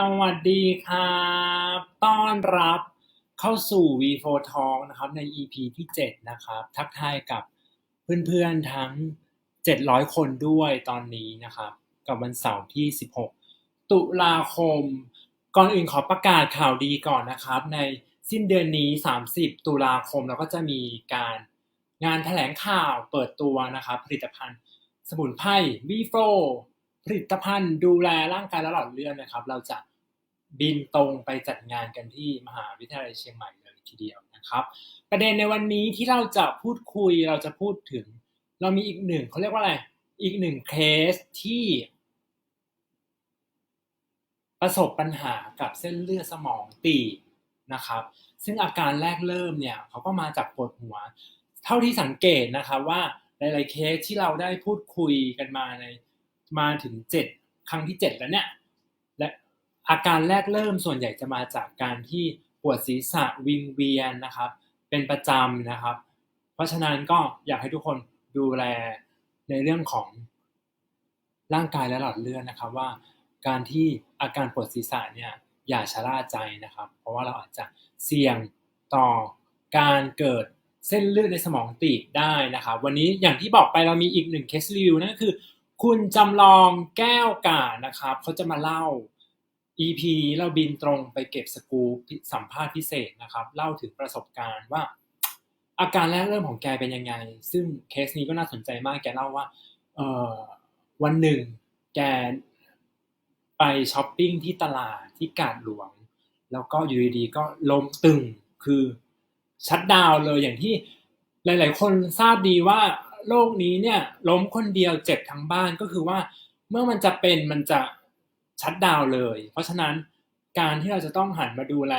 สวัสดีครับต้อนรับเข้าสู่ V4 Talk นะครับใน EP ที่ 7 นะครับ ทักทายกับเพื่อนๆทั้ง 700 คนด้วยตอนนี้นะครับ กับวันเสาร์ที่ 16 ตุลาคม ก่อนอื่นขอประกาศข่าวดีก่อนนะครับ ในสิ้นเดือนนี้ 30 ตุลาคมเราก็จะมีการงานแถลงข่าวเปิดตัวนะครับ ผลิตภัณฑ์สมุนไพร V4 ผลิตภัณฑ์ดูแลร่างกายและหลอดเลือดนะครับ เราจะบินตรงไปจัดงานกันที่มหาวิทยาลัยเชียงใหม่เลยทีเดียวนะครับ ประเด็นในวันนี้ที่เราจะพูดคุยเราจะพูดถึง เรามีอีกหนึ่งเขาเรียกว่าอะไรอีกหนึ่งเคสที่ ประสบปัญหากับเส้นเลือดสมองตีบนะครับ ซึ่งอาการแรกเริ่มเนี่ยเขาก็มาจากปวดหัว เท่าที่สังเกตนะครับว่าหลาย ๆ เคสที่เราได้พูดคุยกันมาใน มาถึงเจ็ดครั้งที่เจ็ดแล้วเนี่ย และอาการแรกเริ่มส่วนใหญ่จะมาจากการที่ปวดศีรษะวิงเวียนนะครับ เป็นประจำนะครับ เพราะฉะนั้นก็อยากให้ทุกคนดูแลในเรื่องของร่างกายและหลอดเลือดนะครับว่าการที่อาการปวดศีรษะเนี่ยอย่าชะล่าใจนะครับ เพราะว่าเราอาจจะเสี่ยงต่อการเกิดเส้นเลือดในสมองตีบได้นะครับ วันนี้อย่างที่บอกไปเรามีอีกหนึ่งเคสรีวิวนั่นก็คือ คุณจำลองแก้วกานะครับเขาจะมาเล่า EP นี้เราบินตรงไปเก็บสกูปสัมภาษณ์พิเศษนะครับ เล่าถึงประสบการณ์ว่า อาการแรกเริ่มของแกเป็นยังไง ซึ่งเคสนี้ก็น่าสนใจมากแกเล่าว่าเออวันหนึ่งแกไปช้อปปิ้งที่ตลาดที่กาดหลวง แล้วก็อยู่ดีๆก็ล้มตึงคือชัดดาวเลยอย่างที่หลาย ๆ คนทราบดีว่า โรคนี้เนี่ยล้มคนเดียวเจ็บทั้งบ้านก็คือว่า เมื่อมันจะเป็นมันจะชัดดาวเลย เพราะฉะนั้นการที่เราจะต้องหันมาดูแล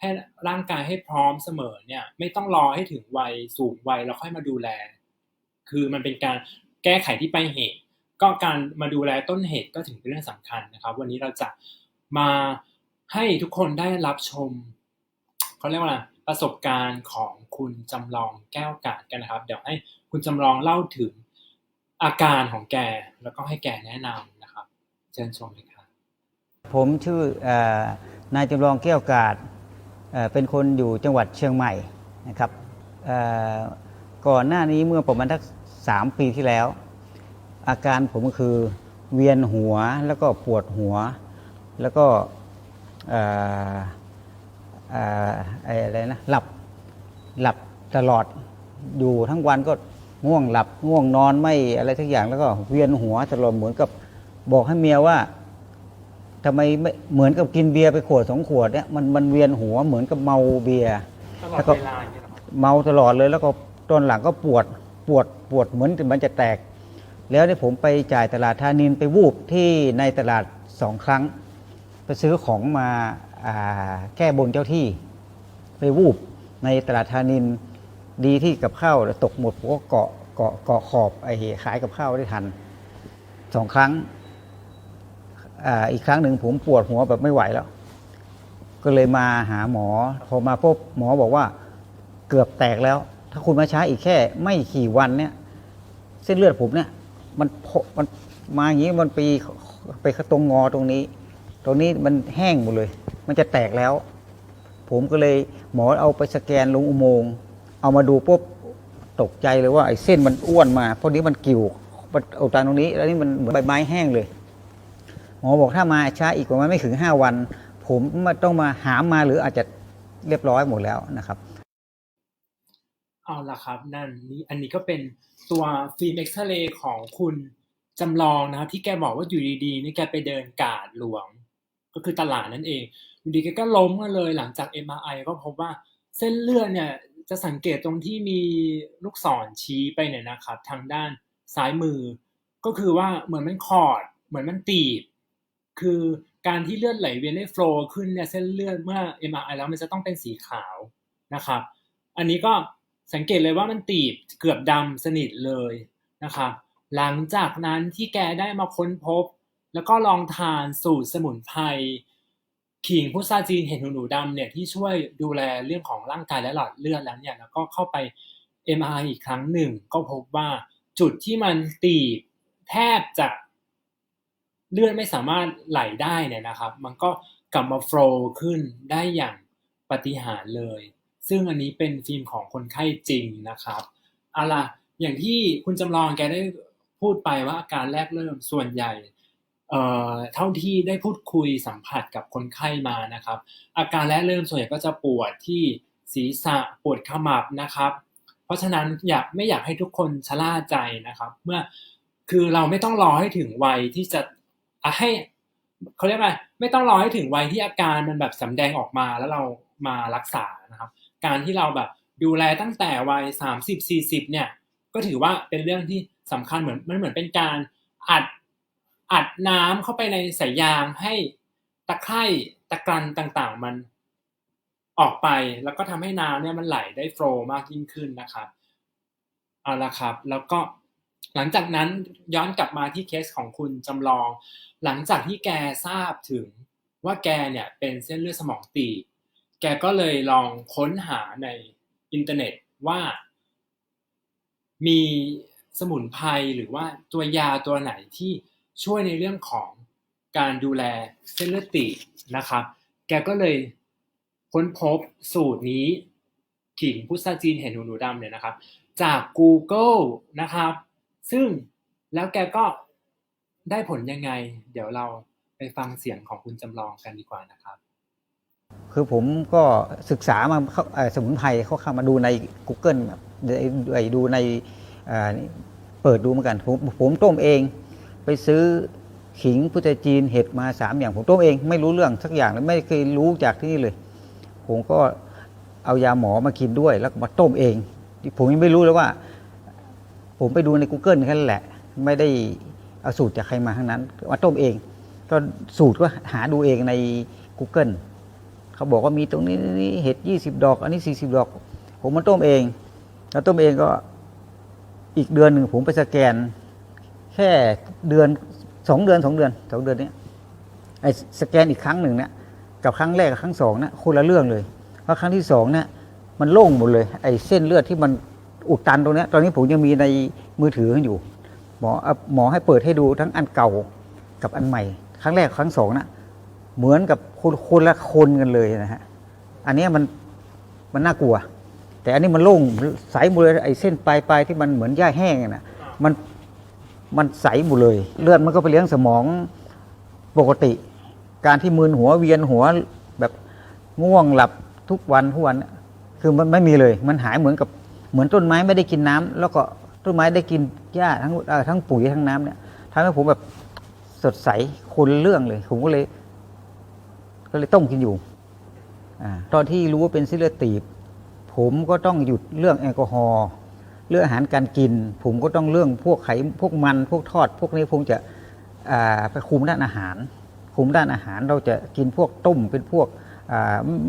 ให้ร่างกายให้พร้อมเสมอเนี่ยไม่ต้องรอให้ถึงวัยสูงวัยแล้วค่อยมาดูแล คือมันเป็นการแก้ไขที่ไปเหตุ ก็การมาดูแลต้นเหตุก็ถึงเป็นเรื่องสำคัญนะครับ วันนี้เราจะมาให้ทุกคนได้รับชมเขาเรียกว่าไร ประสบการณ์ของคุณจำลองแก้วกาดกันนะครับ เดี๋ยวให้คุณจำลองเล่าถึงอาการของแก แล้วก็ให้แกแนะนำนะครับ เชิญชมเลยครับผมชื่อเออนายจำลองแก้วกาดเอ่อเป็นคนอยู่จังหวัดเชียงใหม่นะครับเอ่อก่อนหน้านี้เมื่อประมาณทักสามปีที่แล้ว อาการผมก็คือเวียนหัวแล้วก็ปวดหัว แล้วก็เอ่อเอ่อไอ้อะไรนะหลับหลับตลอดอยู่ทั้งวันก็ง่วงหลับง่วงนอนไม่อะไรทุกอย่างแล้วก็เวียนหัวตลอดเหมือนกับบอกให้เมียว่าทำไมไม่เหมือนกับกินเบียร์ไปขวดสองขวดเนี่ยมันมันเวียนหัวเหมือนกับเมาเบียร์ตลอแล้ดวก็เวลาอย่างเงี้ยเหรอครับเมาตลอดเลย แล้วก็ตอนหลังก็ปวดปวดปวดเหมือนมันจะแตก แล้วเนี่ยผมไปจ่ายตลาดธานินไปวูบที่ในตลาดสองครั้ง ไปซื้อของมา แก้บนเจ้าที่ไปวูบในตลาดธานินดีที่กับข้าวตกหมดผมก็เกาะเกาะเกาะขอบไอ้ขายกับข้าวได้ทันสองครั้งออีกครั้งหนึ่งผมปวดหัวแบบไม่ไหวแล้ว ก็เลยมาหาหมอ พอมาพบหมอบอกว่าเกือบแตกแล้ว ถ้าคุณมาช้าอีกแค่ ไม่กี่วันเนี่ย เส้นเลือดผมเนี่ย มันมันมาอย่างนี้มันไปไปตรงงอตรงนี้ ตรงนี้มันแห้งหมดเลย มันจะแตกแล้ว ผมก็เลยหมอเอาไปสแกนลงอุโมงค์เอามาดูปุ๊บตกใจเลยว่าไอ้เส้นมันอ้วนมาเพราะนี้มันกิ่วมันเอาตางตรงนี้ แล้วนี่มันเหมือนใบไม้แห้งเลย หมอบอกถ้ามาช้าอีกประมาณไม่ถึง 5 วัน ผมมต้องมาหามมาหรืออาจจะเรียบร้อยหมดแล้วนะครับเอาละครับนั่นนี่อันนี้ก็เป็นตัวฟิล์มเอ็กซเรย์ของคุณจำลองนะครับที่แกบอกว่าอยู่ดีๆนี่แกไปเดินกาดหลวง ก็คือตลาดนั่นเอง อยู่ดีแกก็ล้มมาเลยหลังจาก MRI ก็พบว่าเส้นเลือดเนี่ยจะสังเกตตรงที่มีลูกศรชี้ไปเนี่ยนะครับ ทางด้านซ้ายมือ ก็คือว่าเหมือนมันคอด เหมือนมันตีบ คือการที่เลือดไหลเวียนได้โฟลว์ขึ้นเนี่ยเส้นเลือดเมื่อ MRI แล้วมันจะต้องเป็นสีขาวนะครับ อันนี้ก็สังเกตเลยว่ามันตีบเกือบดำสนิทเลยนะครับหลังจากนั้นที่แกได้มาค้นพบ แล้วก็ลองทานสูตรสมุนไพร ขิงพุทราจีนเห็ดหูหนูดำเนี่ยที่ช่วยดูแลเรื่องของร่างกายและหลอดเลือดแล้วเนี่ยแล้วก็เข้าไป MRI อีกครั้งหนึ่ง ก็พบว่าจุดที่มันตีบแทบจะเลือดไม่สามารถไหลได้เนี่ยนะครับ มันก็กลับมาโฟล์ขึ้นได้อย่างปฏิหารเลย ซึ่งอันนี้เป็นฟิล์มของคนไข้จริงนะครับเอาล่ะอย่างที่คุณจำลองแกได้พูดไปว่าอาการแรกเริ่มส่วนใหญ่ เท่าที่ได้พูดคุยสัมผัสกับคนไข้มานะครับ อาการแรกเริ่มส่วนใหญ่ก็จะปวดที่ศีรษะปวดขมับนะครับ เพราะฉะนั้นอยากไม่อยากให้ทุกคนชะล่าใจนะครับ เมื่อคือเราไม่ต้องรอให้ถึงวัยที่จะให้เขาเรียกว่าไม่ต้องรอให้ถึงวัยที่อาการมันแบบสำแดงออกมาแล้วเรามารักษานะครับ การที่เราแบบดูแลตั้งแต่วัยสามสิบสี่สิบเนี่ย ก็ถือว่าเป็นเรื่องที่สำคัญเหมือนมันเหมือนเป็นการอัด อัดน้ำเข้าไปในสายยางให้ตะไคร่ตะกรันต่างๆ มันออกไปแล้วก็ทำให้น้ำเนี่ยมันไหลได้โฟล์มากยิ่งขึ้นนะครับเอาละครับ แล้วก็หลังจากนั้นย้อนกลับมาที่เคสของคุณจำลอง หลังจากที่แกทราบถึงว่าแกเนี่ยเป็นเส้นเลือดสมองตีบแกก็เลยลองค้นหาในอินเทอร์เน็ตว่า มีสมุนไพรหรือว่าตัวยาตัวไหนที่ ช่วยในเรื่องของการดูแลเส้นเลือดตีบนะครับ แกก็เลยค้นพบสูตรนี้ขิงพุทราจีนเห็นหูหนูดำเนี่ยนะครับ จาก Google นะครับ ซึ่งแล้วแกก็ได้ผลยังไง เดี๋ยวเราไปฟังเสียงของคุณจำลองกันดีกว่านะครับ คือผมก็ศึกษามาเข้าสมุนไพรเขาเข้ามาดูใน Google แบบไอ้ไอ้ดูในเอ่อเปิดดูเหมือนกันผมผมต้มเอง ไปซื้อขิงพุทธจีนเห็ดมาสามอย่างผมต้มเอง ไม่รู้เรื่องสักอย่างเลยไม่เคยรู้จากที่นี่เลย ผมก็เอายาหมอมากินด้วย แล้วมาต้มเอง ผมยังไม่รู้เลยว่า ผมไปดูใน Google แค่นั้นแหละ ไม่ได้เอาสูตรจากใครมาทั้งนั้นมาต้มเอง ก็สูตรก็หาดูเองใน Google เขาบอกว่ามีตรงนี้นี่เห็ดยี่สิบดอก อันนี้สี่สิบดอก ผมมาต้มเอง แล้วต้มเองก็อีกเดือนหนึ่งผมไปสแกน ค่เดือนสองเดือนสองเดือนสองเดือนนี้ไอ้สแกนอีกครั้งหนึ่งเนี่ยกับครั้งแรกกับครั้งสองเนี่ยคนละเรื่องเลย เพราะครั้งที่สองเนี่ยมันโล่งหมดเลย ไอ้เส้นเลือดที่มันอุดตันตรงนี้ตอนนี้ผมยังมีในมือถืออยู่ หมอหมอให้เปิดให้ดูทั้งอันเก่ากับอันใหม่ ครั้งแรกครั้งสองนะเหมือนกับคนคนละคนกันเลยนะฮะอันนี้มันมันน่ากลัว แต่อันนี้มันโล่งใสหมดเลยไอ้เส้นปลายปลายที่มันเหมือนหญ้าแห้งนะมัน มันใสหมดเลย เลือดมันก็ไปเลี้ยงสมองปกติ การที่มึนหัวเวียนหัวแบบง่วงหลับทุกวันทุกวันคือมันไม่มีเลย มันหายเหมือนกับเหมือนต้นไม้ไม่ได้กินน้ำแล้วก็ต้นไม้ได้กินหญ้าทั้งทั้งปุ๋ยทั้งน้ำเนี่ยทำให้ผมแบบสดใสคนละเรื่องเลย ผมก็เลย ก็เลยต้มกินอยู่อตอนที่รู้ว่าเป็นเส้นเลือดตีบ ผมก็ต้องหยุดเรื่องแอลกอฮอล์ เรื่องอาหารการกิน ผมก็ต้องเรื่องพวกไขพวกมันพวกทอด พวกนี้ผมจะไปคุมด้านอาหาร คุมด้านอาหารเราจะกินพวกต้มเป็นพวก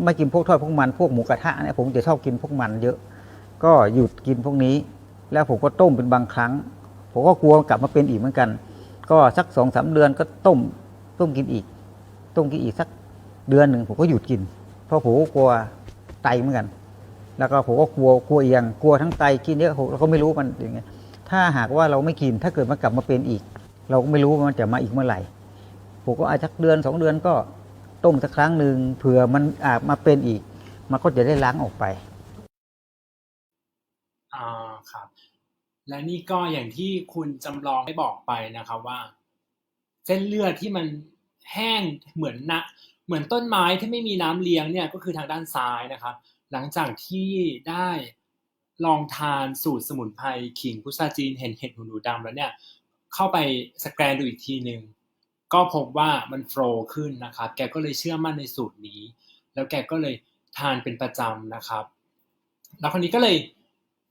ไม่กินพวกทอดพวกมันพวกหมูกระทะเนี่ยผมจะชอบกินพวกมันเยอะ ก็หยุดกินพวกนี้ แล้วผมก็ต้มเป็นบางครั้ง ผมก็กลัวกลับมาเป็นอีกเหมือนกัน ก็สักสองสามเดือนก็ต้มต้มกินอีก ต้มกินอีกสักเดือนหนึ่งผมก็หยุดกิน เพราะผมก็กลัวไตเหมือนกัน แล้วก็ผมก็กลัวกลัวเอียงกลัวทั้งไตกินเยอะเราก็ไม่รู้มันอย่างไงถ้าหากว่าเราไม่กินถ้าเกิดมันกลับมาเป็นอีก เราก็ไม่รู้ว่ามันจะมาอีกเมื่อไหร่ผมก็อาจจะเดือนสองเดือนก็ต้มสักครั้งหนึ่งเผื่อมันอาจมาเป็นอีก มันก็จะได้ล้างออกไปอ่าครับ และนี่ก็อย่างที่คุณจำลองได้บอกไปนะครับว่า เส้นเลือดที่มันแห้งเหมือนนะเหมือนต้นไม้ที่ไม่มีน้ำเลี้ยงเนี่ยก็คือทางด้านซ้ายนะครับ หลังจากที่ได้ลองทานสูตรสมุนไพรขิงพุทราจีนเห็นเห็ดหูหนูดำแล้วเนี่ยเข้าไปสแกนดูอีกทีหนึ่งก็พบว่ามันโฟล์ขึ้นนะครับ แกก็เลยเชื่อมั่นในสูตรนี้ แล้วแกก็เลยทานเป็นประจำนะครับ แล้วคนนี้ก็เลย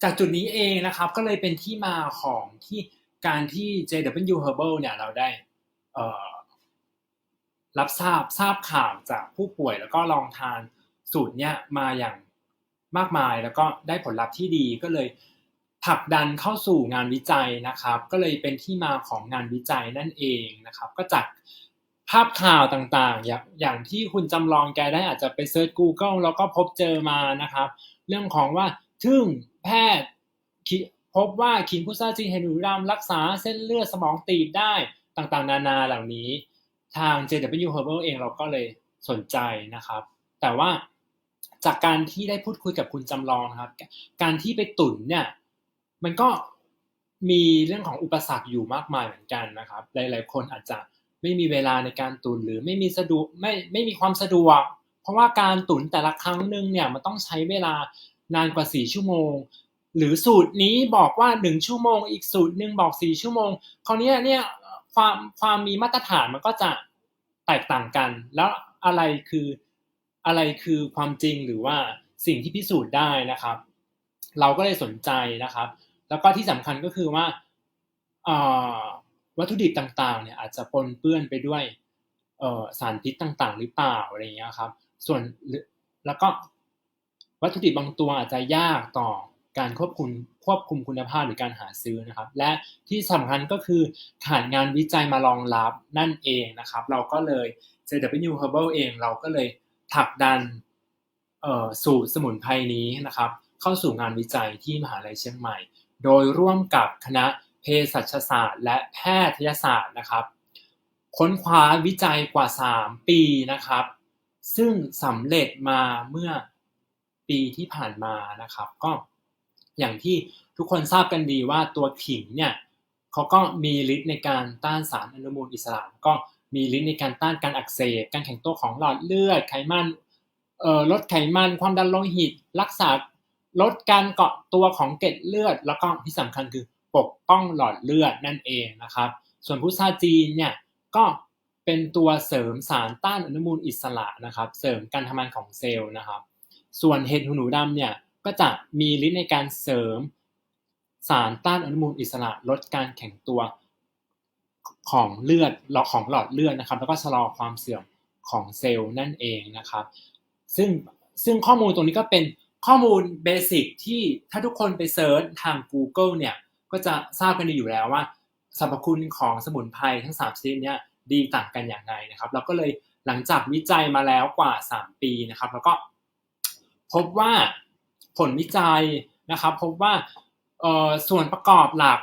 จากจุดนี้เองนะครับ ก็เลยเป็นที่มาของที่การที่ JW Herbal เนี่ยเราได้รับทราบทราบข่าวจากผู้ป่วยแล้วก็ลองทานสูตรเนี้ยมาอย่าง มากมาย แล้วก็ได้ผลลัพธ์ที่ดีก็เลยผลักดันเข้าสู่งานวิจัยนะครับ ก็เลยเป็นที่มาของงานวิจัยนั่นเองนะครับ ก็จากภาพข่าวต่างๆ อย่างอย่างที่คุณจำลองแกได้อาจจะไปเซิร์ช Google แล้วก็พบเจอมานะครับ เรื่องของว่าทึ่งแพทย์พบว่าขิงพุทราจีนเห็นหนูดำรักษาเส้นเลือดสมองตีบได้ต่างๆ นานาเหล่านี้ ทาง JW Herbal เองเราก็เลยสนใจนะครับ แต่ว่า จากการที่ได้พูดคุยกับคุณจำลองนะครับ การที่ไปตุนเนี่ยมันก็มีเรื่องของอุปสรรคอยู่มากมายเหมือนกันนะครับ หลาย ๆ คนอาจจะไม่มีเวลาในการตุนหรือไม่มีสะดวกไม่ไม่มีความสะดวก เพราะว่าการตุนแต่ละครั้งหนึ่งเนี่ยมันต้องใช้เวลานานกว่า 4 ชั่วโมง หรือสูตรนี้บอกว่า 1 ชั่วโมง อีกสูตรหนึ่งบอก 4 ชั่วโมง คราวนี้เนี่ยความความมีมาตรฐานมันก็จะแตกต่างกัน แล้วอะไรคือ อะไรคือความจริงหรือว่าสิ่งที่พิสูจน์ได้นะครับ เราก็เลยสนใจนะครับ แล้วก็ที่สำคัญก็คือว่าวัตถุดิบต่างๆเนี่ยอาจจะปนเปื้อนไปด้วยสารพิษต่างๆ หรือเปล่าอะไรอย่างเงี้ยครับ ส่วนแล้วก็วัตถุดิบบางตัวอาจจะยากต่อการควบคุมควบคุมคุณภาพหรือการหาซื้อนะครับ และที่สำคัญก็คือขาดงานวิจัยมารองรับนั่นเองนะครับ เราก็เลย JW Herbal เองเราก็เลย ผลักดันสูตรสมุนไพรนี้นะครับ เข้าสู่งานวิจัยที่มหาลัยเชียงใหม่ โดยร่วมกับคณะเภสัชศาสตร์ และแพทยศาสตร์นะครับ ค้นคว้าวิจัยกว่า 3 ปีนะครับ ซึ่งสำเร็จมาเมื่อปีที่ผ่านมานะครับ ก็อย่างที่ทุกคนทราบกันดีว่าตัวขิงเนี่ยเขาก็มีฤทธิ์ในการต้านสารอนุมูลอิสระก็ มีฤทธิ์ในการต้านการอักเสบ การแข็งตัวของหลอดเลือด ไขมันเอ่อลดไขมัน ความดันโลหิต รักษาลดการเกาะตัวของเกล็ดเลือด แล้วก็ที่สำคัญคือปกป้องหลอดเลือดนั่นเองนะครับ ส่วนพุทราจีนเนี่ยก็เป็นตัวเสริมสารต้านอนุมูลอิสระนะครับ เสริมการทำงานของเซลล์นะครับ ส่วนเห็ดหูหนูดำเนี่ยก็จะมีฤทธิ์ในการเสริมสารต้านอนุมูลอิสระลดการแข็งตัว ของเลือดของหลอดเลือดนะครับ แล้วก็ชะลอความเสื่อมของเซลล์นั่นเองนะครับ ซึ่งซึ่งข้อมูลตรงนี้ก็เป็นข้อมูลเบสิกที่ถ้าทุกคนไปเซิร์ชทาง Google เนี่ย ก็จะทราบกันดีอยู่แล้วว่าสรรพคุณของสมุนไพรทั้ง 3 ชนิดเนี้ดีต่างกันอย่างไรนะครับ เราก็เลยหลังจากวิจัยมาแล้วกว่า 3 ปีนะครับ แล้วก็พบว่าผลวิจัยนะครับ พบว่าส่วนประกอบหลัก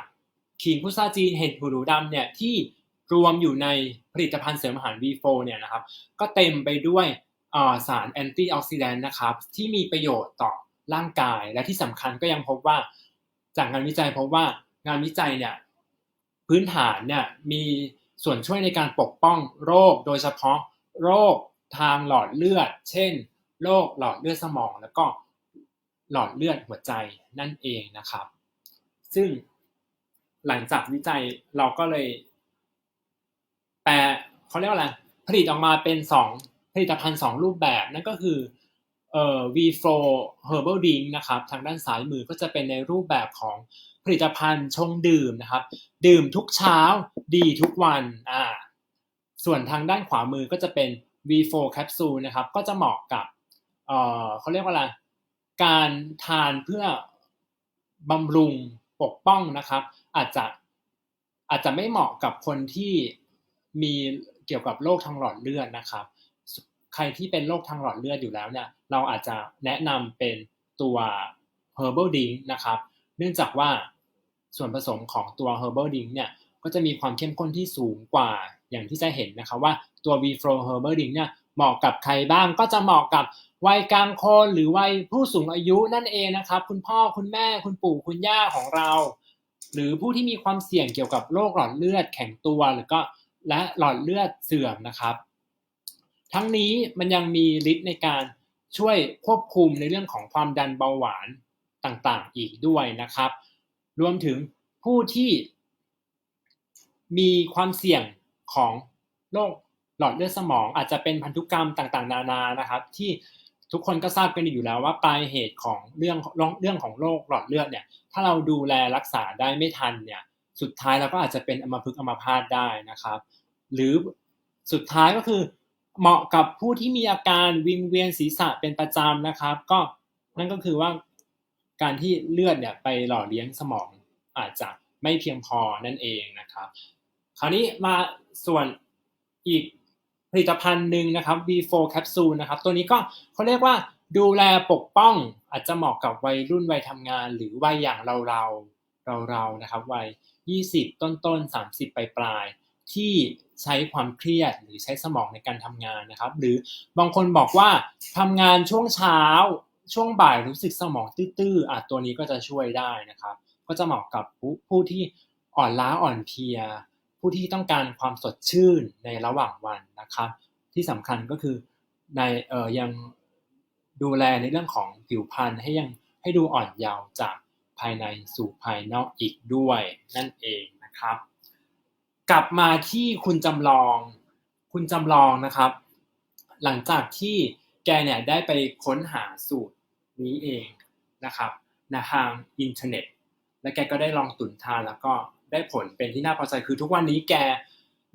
ขิงพุทราจีนเห็ดหูหนูดำเนี่ยที่รวมอยู่ในผลิตภัณฑ์เสริมอาหาร V4 เนี่ยนะครับก็เต็มไปด้วยสารแอนตี้ออกซิแดนต์นะครับที่มีประโยชน์ต่อร่างกายและที่สำคัญก็ยังพบว่า จากงานวิจัยพบว่างานวิจัยเนี่ยพื้นฐานเนี่ยมีส่วนช่วยในการปกป้องโรคโดยเฉพาะโรคทางหลอดเลือด เช่น โรคหลอดเลือดสมอง แล้วก็หลอดเลือดหัวใจนั่นเองนะครับ ซึ่ง หลังจากวิจัยเราก็เลย แปลเขาเรียกว่าอะไรผลิตออกมาเป็นสองผลิตภัณฑ์สองรูปแบบนั่นก็คือเอ่อ V4 Herbal Drink นะครับทางด้านซ้ายมือก็จะเป็นในรูปแบบของผลิตภัณฑ์ชงดื่มนะครับ ดื่มทุกเช้าดีทุกวันอ่าส่วนทางด้านขวามือก็จะเป็น V4 Capsule นะครับ ก็จะเหมาะกับเอ่อเขาเรียกว่าอะไรการทานเพื่อบำรุงปกป้องนะครับ อาจจะอาจจะไม่เหมาะกับคนที่มีเกี่ยวกับโรคทางหลอดเลือดนะครับ ใครที่เป็นโรคทางหลอดเลือดอยู่แล้วเนี่ย เราอาจจะแนะนำเป็นตัว herbal drink นะครับ เนื่องจากว่าส่วนผสมของตัว herbal drink เนี่ย ก็จะมีความเข้มข้นที่สูงกว่าอย่างที่จะเห็นนะครับว่าตัว v f l o w herbal drink เนี่ยเหมาะกับใครบ้างก็จะเหมาะกับวัยกลางคนหรือวัยผู้สูงอายุนั่นเองนะครับ คุณพ่อคุณแม่คุณปู่คุณย่าของเรา หรือผู้ที่มีความเสี่ยงเกี่ยวกับโรคหลอดเลือดแข็งตัวหรือก็และหลอดเลือดเสื่อมนะครับ ทั้งนี้มันยังมีฤทธิ์ในการช่วยควบคุมในเรื่องของความดันเบาหวานต่างๆ อีกด้วยนะครับ รวมถึงผู้ที่มีความเสี่ยงของโรคหลอดเลือดสมองอาจจะเป็นพันธุกรรมต่างๆ นานานะครับ ที่ ทุกคนก็ทราบกันอยู่แล้วว่าปลายเหตุของเรื่องเรื่องของโรคหลอดเลือดเนี่ย ถ้าเราดูแลรักษาได้ไม่ทันเนี่ย สุดท้ายเราก็อาจจะเป็นอัมพฤกษ์อัมพาตได้นะครับ หรือสุดท้ายก็คือเหมาะกับผู้ที่มีอาการวิงเวียนศีรษะเป็นประจำนะครับ ก็นั่นก็คือว่าการที่เลือดเนี่ยไปหล่อเลี้ยงสมองอาจจะไม่เพียงพอนั่นเองนะครับ คราวนี้มาส่วนอีก ผลิตภัณฑ์หนึ่งนะครับ V4 Capsule นะครับ ตัวนี้ก็เขาเรียกว่าดูแลปกป้องอาจจะเหมาะกับวัยรุ่นวัยทำงาน หรือวัยอย่างเราเราเราเรานะครับวัย 20 ต้นต้น30 ปลายปลายที่ใช้ความเครียดหรือใช้สมองในการทำงานนะครับ หรือบางคนบอกว่าทำงานช่วงเช้าช่วงบ่ายรู้สึกสมองตื้อๆอะตัวนี้ก็จะช่วยได้นะครับ ก็จะเหมาะกับผู้ที่อ่อนล้าอ่อนเพลีย ผู้ที่ต้องการความสดชื่นในระหว่างวันนะครับ ที่สำคัญก็คือในเออยังดูแลในเรื่องของผิวพรรณให้ยังให้ดูอ่อนเยาว์จากภายในสู่ภายนอกอีกด้วยนั่นเองนะครับ กลับมาที่คุณจำลอง คุณจำลองนะครับ หลังจากที่แกเนี่ยได้ไปค้นหาสูตรนี้เองนะครับในทางอินเทอร์เน็ต และแกก็ได้ลองตุนทานแล้วก็ ได้ผลเป็นที่น่าพอใจคือทุกวันนี้แก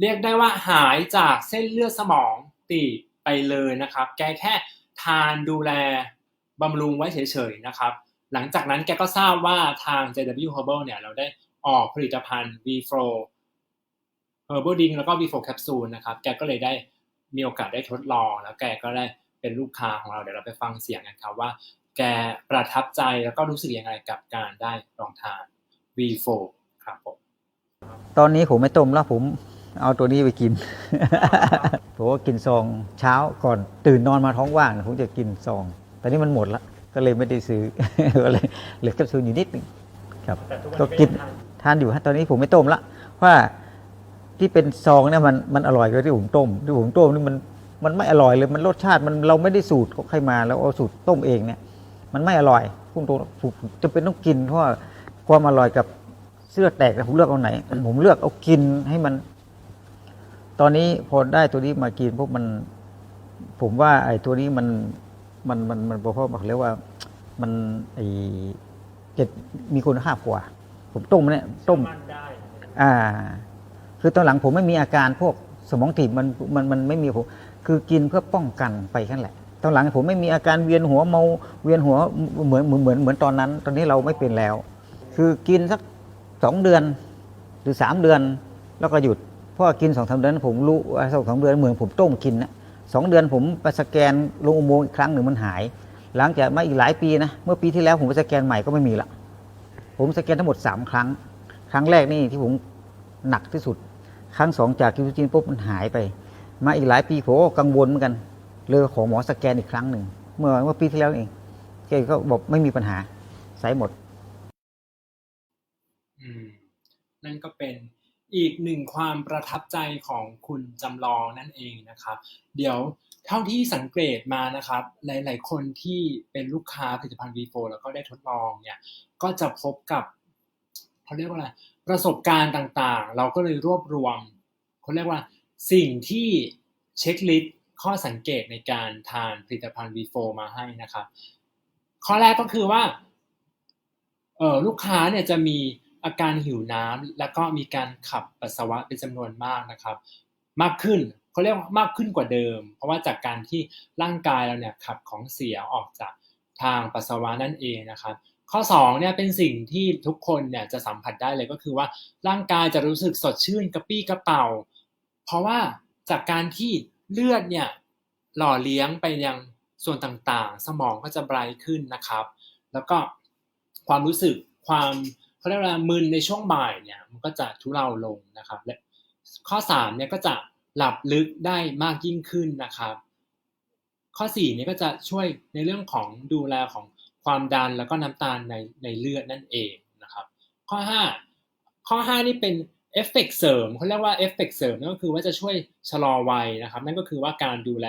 เรียกได้ว่าหายจากเส้นเลือดสมองตีบไปเลยนะครับ แกแค่ทานดูแลบำรุงไว้เฉยๆนะครับ หลังจากนั้นแกก็ทราบว่าทาง JW Herbal เนี่ยเราได้ออกผลิตภัณฑ์ V Flow Herbal Drink แล้วก็ V Flow Capsule นะครับ แกก็เลยได้มีโอกาสได้ทดลอง แล้วแกก็ได้เป็นลูกค้าของเรา เดี๋ยวเราไปฟังเสียงกันครับว่า แกประทับใจแล้วก็รู้สึกยังไงกับการได้ลองทาน V4 ครับผม ตอนนี้ผมไม่ต้มแล้วผมเอาตัวนี้ไปกิน ผมก็กินซองเช้าก่อนตื่นนอนมาท้องว่างผมจะกินซอง ตอนนี้มันหมดละก็เลยไม่ได้ซื้อก็เลยเหลือแคปซูลอยู่นิดนึงครับ ก็กินทานอยู่ฮะตอนนี้ผมไม่ต้มละเพราะว่าที่เป็นซองเนี่ยมันมันอร่อยกว่าที่ผมต้มที่ผมต้มนี่มันมันไม่อร่อยเลยมันรสชาติมันเราไม่ได้สูตรของใครมาแล้วเอาสูตรต้มเองเนี่ย มันไม่อร่อยพุ่งตรงจะเป็นต้องกินเพราะความอร่อยกับ เสื้อแตกแล้วผมเลือกเอาไหน ผมเลือกเอากินให้มัน ตอนนี้พอได้ตัวนี้มากินพวกมัน ผมว่า ไอ้ตัวนี้มันมันมันมันเพราะบอกเรียกว่า มันไอ้เจ็ดมีคุณภาพกว่า ผมต้มเนี่ยต้ม อ่า คือตอนหลังผมไม่มีอาการพวกสมองตีบมันมันมันไม่มีผมคือกินเพื่อป้องกันไปแค่นั้นแหละตอนหลังผมไม่มีอาการเวียนหัวเมาเวียนหัวเหมือนเหมือนเหมือนเหมือนตอนนั้น ตอนนี้เราไม่เป็นแล้ว คือกินสัก สองเดือนหรือสามเดือนแล้วก็หยุดเพราะว่ากินสองสาเดือนผมรู้ว่าสองสามเดือนเหมือนผมต้มกินนะสองเดือนผมไปสแกนลงอุโมงค์อีกครั้งหนึ่งมันหาย หลังจากมาอีกหลายปีนะเมื่อปีที่แล้วผมไปสแกนใหม่ก็ไม่มีละผมสแกนทั้งหมดสามครั้ง ครั้งแรกนี่ที่ผมหนักที่สุด ครั้งสองจากกินจินปุ๊บมันหายไป มาอีกหลายปีผมก็กังวลเหมือนกันเลยขอหมอสแกนอีกครั้งหนึ่งเมื่อเมื่อปีที่แล้วเองแกก็บอกไม่มีปัญหาใส่หมด นั่นก็เป็นอีกหนึ่งความประทับใจของคุณจำลองนั่นเองนะครับ เดี๋ยวเท่าที่สังเกตมานะครับ หลาย ๆ คนที่เป็นลูกค้าผลิตภัณฑ์ V4 แล้วก็ได้ทดลองเนี่ย ก็จะพบกับเขาเรียกว่าอะไรประสบการณ์ต่างๆ เราก็เลยรวบรวมเขาเรียกว่าสิ่งที่เช็คลิสต์ข้อสังเกตในการทานผลิตภัณฑ์ V4 มาให้นะครับ ข้อแรกก็คือว่าเออลูกค้าเนี่ยจะมี อาการหิวน้ำแล้วก็มีการขับปัสสาวะเป็นจำนวนมากนะครับ มากขึ้นเขาเรียกว่ามากขึ้นกว่าเดิม เพราะว่าจากการที่ร่างกายเราเนี่ยขับของเสียออกจากทางปัสสาวะนั่นเองนะครับข้อ2เนี่ยเป็นสิ่งที่ทุกคนเนี่ยจะสัมผัสได้เลยก็คือว่าร่างกายจะรู้สึกสดชื่นกระปี้กระเป๋า เพราะว่าจากการที่เลือดเนี่ยหล่อเลี้ยงไปยังส่วนต่างๆ สมองก็จะไบรท์ขึ้นนะครับ แล้วก็ความรู้สึกความ เขาเรียกว่ามึนในช่วงบ่ายเนี่ยมันก็จะทุเลาลงนะครับ และข้อ3เนี่ยก็จะหลับลึกได้มากยิ่งขึ้นนะครับ ข้อ4เนี่ยก็จะช่วยในเรื่องของดูแลของความดันแล้วก็น้ำตาลในในเลือดนั่นเองนะครับ ข้อ 5 ข้อ 5 นี่เป็นเอฟเฟกต์เสริมเขาเรียกว่าเอฟเฟกต์เสริมนั่นก็คือว่าจะช่วยชะลอวัยนะครับ นั่นก็คือว่าการดูแล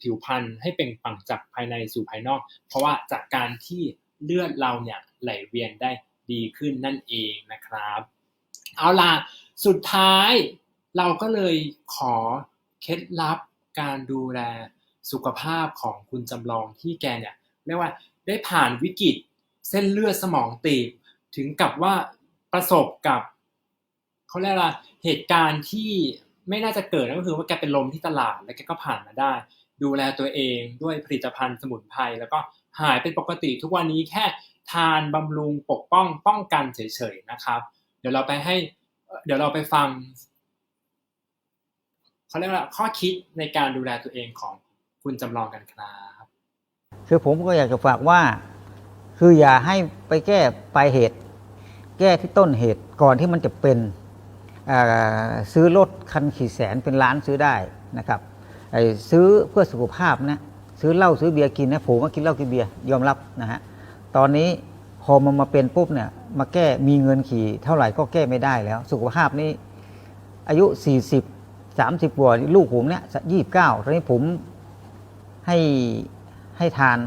ผิวพรรณให้เป็นปังจากภายในสู่ภายนอก เพราะว่าจากการที่เลือดเราเนี่ยไหลเวียนได้ ดีขึ้นนั่นเองนะครับ เอาล่ะ สุดท้ายเราก็เลยขอเคล็ดลับการดูแลสุขภาพของคุณจำลองที่แกเนี่ยเรียกว่าได้ผ่านวิกฤตเส้นเลือดสมองตีบ ถึงกับว่าประสบกับเขาเรียกว่าเหตุการณ์ที่ไม่น่าจะเกิดนั่นก็คือว่าแกเป็นลมที่ตลาดแล้วแกก็ผ่านมาได้ ดูแลตัวเองด้วยผลิตภัณฑ์สมุนไพรแล้วก็หายเป็นปกติทุกวันนี้แค่ ทานบำรุงปกป้องป้องกันเฉยๆนะครับ เดี๋ยวเราไปให้เดี๋ยวเราไปฟังเขาเรียกว่าข้อคิดในการดูแลตัวเองของคุณจำลองกันครับ คือผมก็อยากจะฝากว่า คืออย่าให้ไปแก้ปลายเหตุ แก้ที่ต้นเหตุก่อนที่มันจะเป็นซื้อรถคันขี่แสนเป็นล้านซื้อได้นะครับไอซื้อเพื่อสุขภาพนะซื้อเหล้าซื้อเบียร์กินนะผมว่ากินเหล้ากินเบียร์ยอมรับนะฮะ ตอนนี้พอมันมาเป็นปุ๊บเนี่ยมาแก้มีเงินขี่เท่าไหร่ก็แก้ไม่ได้แล้ว สุขภาพนี่อายุ 40 30กว่าลูกผมเนี่ยยี่สิบเก้าตอนนี้ผมให้ให้ทาน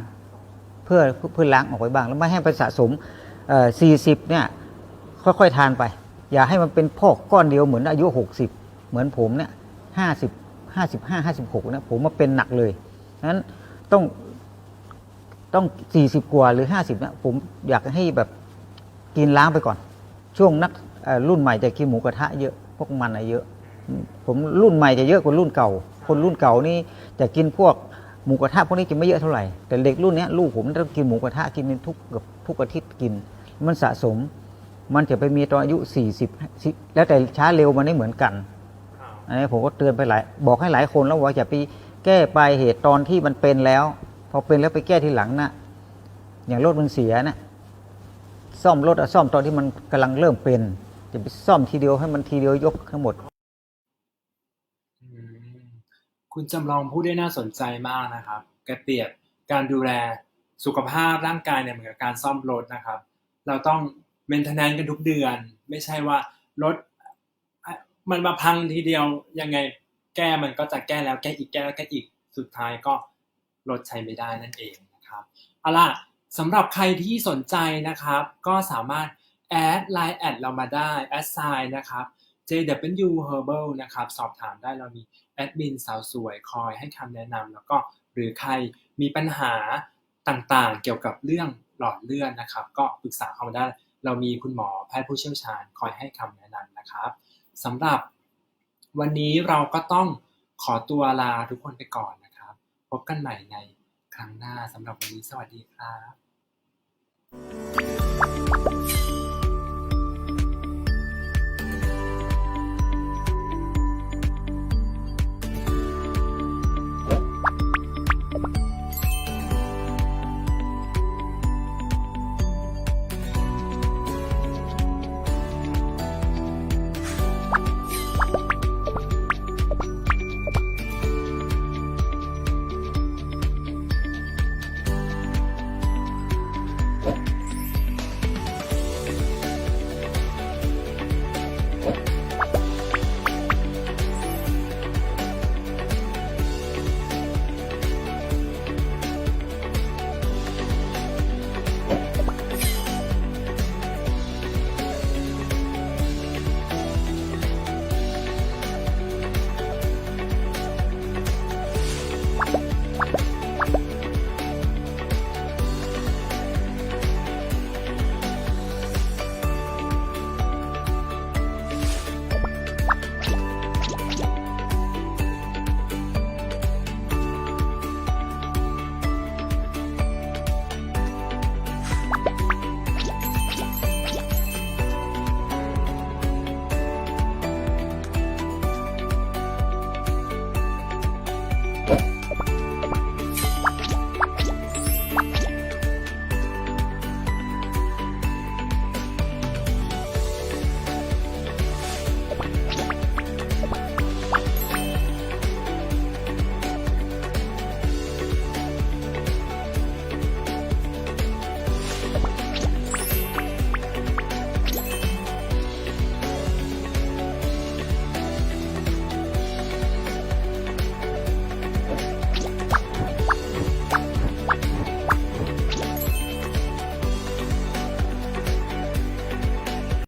เพื่อเพื่อล้างออกไปบ้าง แล้วไม่ให้ไปสะสมสี่สิบเนี่ยค่อยๆทานไป อย่าให้มันเป็นพอกก้อนเดียวเหมือนอายุ 60 เหมือนผมเนี่ยห้าสิบห้าสิบห้าห้าสิบหกเนี่ยผมมาเป็นหนักเลยนั้นต้อง ต้องสี่สิบกว่าหรือห้าสิบเนี่ยผมอยากให้แบบกินล้างไปก่อน ช่วงนักเอ่อรุ่นใหม่จะกินหมูกระทะเยอะพวกมันอะเยอะ ผมรุ่นใหม่จะเยอะกว่ารุ่นเก่า คนรุ่นเก่านี่จะกินพวกหมูกระทะพวกนี้กินไม่เยอะเท่าไหร่แต่เด็กรุ่นเนี้ยลูกผมต้องกินหมูกระทะกินทุกเกือบทุกอาทิตย์กิน มันสะสม มันจะไปมีตอนอายุ 40 แล้วแต่ช้าเร็วมันไม่เหมือนกันอันนี้ผมก็เตือนไปหลายบอกให้หลายคนแล้วว่าอย่าไปแก้ปลายเหตุตอนที่มันเป็นแล้วพ อเป็นแล้วไปแก้ทีหลังนะอย่างรถมันเสียนะซ่อมรถอะซ่อมตอนที่มันกำลังเริ่มเป็นจะไปซ่อมทีเดียวให้มันทีเดียวยกทั้งหมด คุณจำลองพูดได้น่าสนใจมากนะครับ แกเปรียบการดูแลสุขภาพร่างกายเนี่ยเหมือนกับการซ่อมรถนะครับ เราต้องเมนเทนแนนกันทุกเดือน ไม่ใช่ว่ารถมันมาพังทีเดียวยังไงแก้มันก็จะแก้แล้วแก้อีกแก้แล้วแก้อีกสุดท้ายก็ รถใช้ไม่ได้นั่นเองนะครับเอาล่ะสำหรับใครที่สนใจนะครับ ก็สามารถแอดไลน์แอดเรามาได้แอดไซน์นะครับ JW Herbal นะครับ สอบถามได้เรามีแอดมินสาวสวยคอยให้คำแนะนำแล้วก็หรือใครมีปัญหาต่างๆ เกี่ยวกับเรื่องหลอดเลือดนะครับ ก็ปรึกษาเข้ามาได้ เรามีคุณหมอแพทย์ผู้เชี่ยวชาญคอยให้คำแนะนำนะครับสำหรับวันนี้เราก็ต้องขอตัวลาทุกคนไปก่อน บกันใหม่ในครั้งหน้าสำหรับวันนี้สวัสดีครับ